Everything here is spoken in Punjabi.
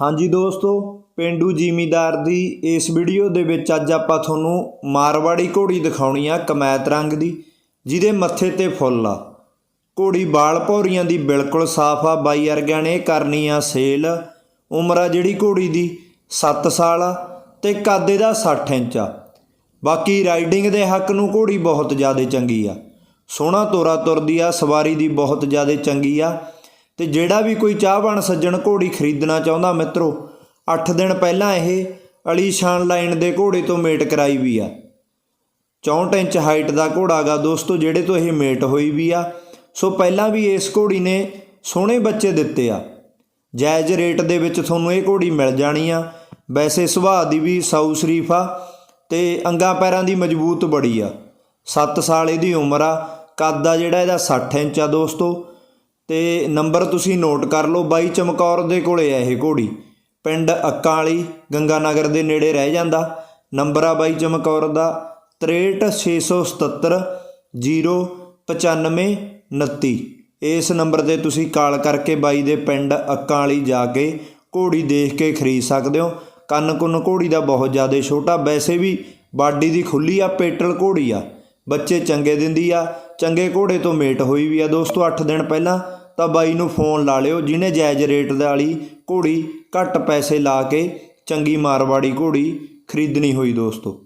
ਹਾਂਜੀ ਦੋਸਤੋ, ਪਿੰਡੂ ਜ਼ਿਮੀਦਾਰ ਦੀ ਇਸ ਵੀਡੀਓ ਦੇ ਵਿੱਚ ਅੱਜ ਆਪਾਂ ਤੁਹਾਨੂੰ ਮਾਰਵਾੜੀ ਘੋੜੀ ਦਿਖਾਉਣੀ ਆ ਕਮੈਤ ਰੰਗ ਦੀ, ਜਿਹਦੇ ਮੱਥੇ ਤੇ ਫੁੱਲ ਆ। ਘੋੜੀ ਬਾਲ ਭੌਰੀਆਂ ਦੀ ਬਿਲਕੁਲ ਸਾਫ਼ ਆ, ਬਾਈ ਵਰਗਿਆਂ ਨੇ ਕਰਨੀ ਆ ਸੇਲ। ਉਮਰ ਆ ਜਿਹੜੀ ਘੋੜੀ ਦੀ 7 ਸਾਲ ਆ ਤੇ ਕਾਦੇ ਦਾ 60 ਇੰਚ ਆ। ਬਾਕੀ ਰਾਈਡਿੰਗ ਦੇ ਹੱਕ ਨੂੰ ਘੋੜੀ ਬਹੁਤ ਜ਼ਿਆਦਾ ਚੰਗੀ ਆ। ਸੋਹਣਾ ਤੋਰਾ ਤੁਰਦੀ ਆ, ਸਵਾਰੀ ਦੀ ਬਹੁਤ ਜ਼ਿਆਦਾ ਚੰਗੀ ਆ। ਤੇ ਜਿਹੜਾ ਵੀ ਕੋਈ ਚਾਹਵਾਨ ਸੱਜਣ ਘੋੜੀ ਖਰੀਦਣਾ ਚਾਹੁੰਦਾ ਮਿੱਤਰੋ 8 ਦਿਨ ਪਹਿਲਾਂ ਇਹ ਅਲੀਸ਼ਾਨ ਲਾਈਨ ਦੇ ਘੋੜੇ ਤੋਂ ਮੇਟ ਕਰਾਈ ਵੀ ਆ। 64 ਇੰਚ ਹਾਈਟ ਦਾ ਘੋੜਾ ਗਾ ਦੋਸਤੋ, ਜਿਹੜੇ ਤੋਂ ਇਹ ਮੇਟ ਹੋਈ ਵੀ ਆ। ਸੋ ਪਹਿਲਾਂ ਵੀ ਇਸ ਘੋੜੀ ਨੇ ਸੋਹਣੇ ਬੱਚੇ ਦਿੱਤੇ ਆ। ਜਾਇਜ਼ ਰੇਟ ਦੇ ਵਿੱਚ ਤੁਹਾਨੂੰ ਇਹ ਘੋੜੀ ਮਿਲ ਜਾਣੀ ਆ। ਵੈਸੇ ਸੁਭਾਅ ਦੀ ਵੀ ਸਾਊ ਸ਼ਰੀਫ ਆ ਤੇ ਅੰਗਾ ਪੈਰਾਂ ਦੀ ਮਜ਼ਬੂਤ ਬੜੀ ਆ। 7 ਸਾਲ ਇਹਦੀ ਉਮਰ ਆ। ਕੱਦ ਆ ਜਿਹੜਾ ਇਹਦਾ 60 ਇੰਚ ਆ ਦੋਸਤੋ। ਤੇ ਨੰਬਰ ਤੁਸੀਂ ਨੋਟ ਕਰ ਲਓ, ਬਾਈ ਚਮਕੌਰ ਦੇ ਕੋਲੇ ਆ ਇਹ ਘੋੜੀ। ਪਿੰਡ ਅੱਕਾਂ ਵਾਲੀ ਗੰਗਾਨਗਰ ਦੇ ਨੇੜੇ ਰਹਿ ਜਾਂਦਾ। ਨੰਬਰ ਆ ਬਾਈ ਚਮਕੌਰ ਦਾ 63677 095 29 ਇਸ ਨੰਬਰ ਤੇ ਤੁਸੀਂ ਕਾਲ ਕਰਕੇ ਬਾਈ ਦੇ ਪਿੰਡ ਅੱਕਾਂ ਵਾਲੀ ਜਾ ਕੇ ਘੋੜੀ ਦੇਖ ਕੇ ਖਰੀਦ ਸਕਦੇ ਹੋ। ਕੰਨ ਕੁੰਨ ਘੋੜੀ ਦਾ ਬਹੁਤ ਜ਼ਿਆਦਾ ਛੋਟਾ, ਵੈਸੇ ਵੀ ਬਾਡੀ ਦੀ ਖੁੱਲੀ ਆ, ਪੇਟਲ ਘੋੜੀ ਆ। ਬੱਚੇ ਚੰਗੇ ਦਿੰਦੀ ਆ, ਚੰਗੇ ਘੋੜੇ ਤੋਂ ਮੇਟ ਹੋਈ ਵੀ ਆ ਦੋਸਤੋ 8 ਦਿਨ ਪਹਿਲਾਂ ਤਾਂ ਬਾਈ ਨੂੰ ਫੋਨ ਲਾ ਲਿਓ, ਜਿਹਨੇ ਜਾਇਜ਼ ਰੇਟ ਵਾਲੀ ਘੋੜੀ ਘੱਟ ਪੈਸੇ ਲਾ ਕੇ ਚੰਗੀ ਮਾਰਵਾੜੀ ਘੋੜੀ ਖਰੀਦਣੀ ਹੋਈ ਦੋਸਤੋ।